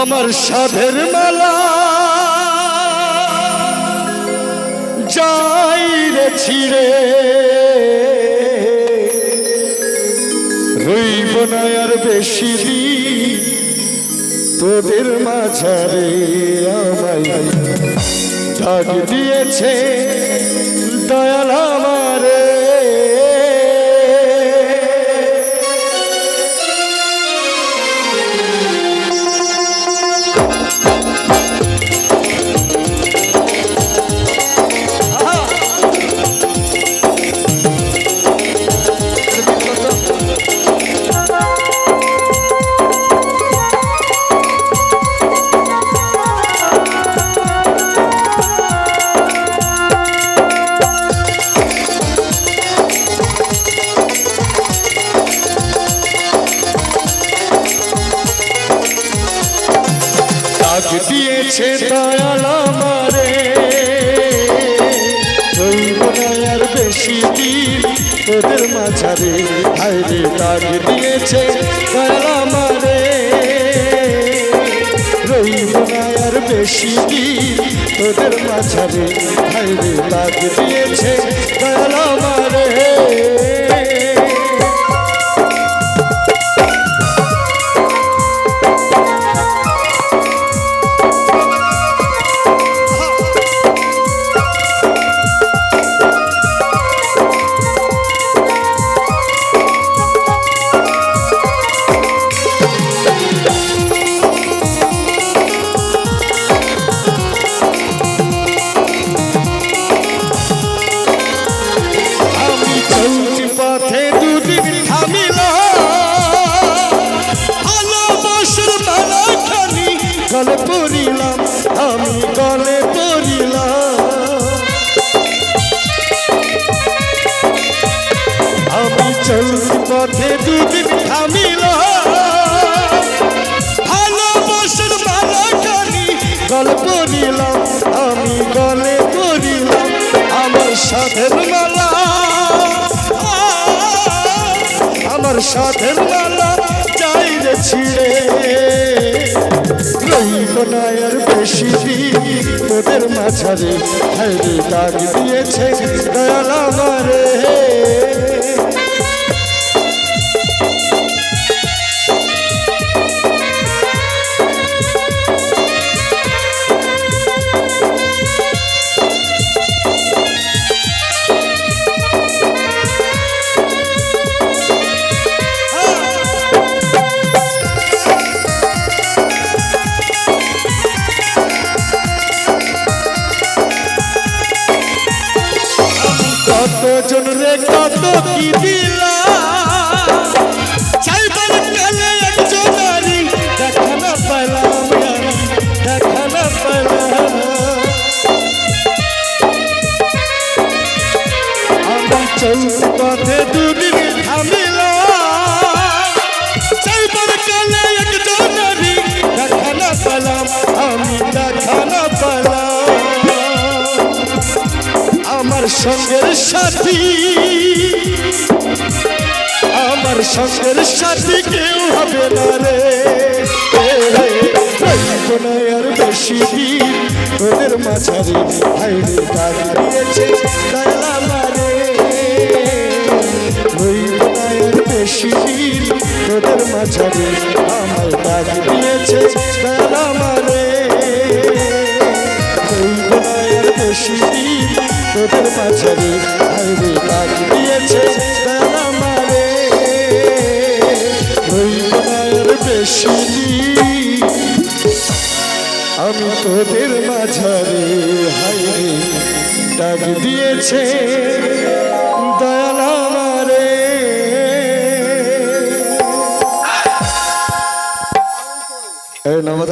আমার সাধের মালা। যাই রে ছিড়ে। রইব আর বেশি তোদের মাঝারে আমায়। ডাক দিয়েছে দয়াল আমারে। দিয়েছে দয়াল আমারে। আর বেশি দিন তোদের মাঝারে হাইরে ডাক দিয়েছে দয়াল আমারে। রইব আর বেশি দিন তোদের মাঝারে হাইরে ডাক দিয়েছে দয়াল আমারে। গলে পড়িলাম, আমি গলে পড়িলাম। আমি চলছি পথে দুদিন থামিল ভালোবাসার মালা খানি গলে পড়িলাম, আমি গলে পড়িলাম আমার সাধের মালা। আমার সাধের মালা। রইল না আর বেশি তোদের মাঝারে হাইরে দাগ দিয়েছে দয়াল আমারে। কতজন রে কত কি দিলা? চাইবার সঙ্গের সাথী। আমার সঙ্গের সাথী কেউ হবে না রে। আর বেশি দিন তোদের মাঝারে না আর বেশি দিন তোদের মাঝারে দিয়েছে রে হরি কাজ দিয়েছে আমারে ওই মায়ের বেশি আমি তোদের মাঝারে, হাইরে ডাক দিয়েছে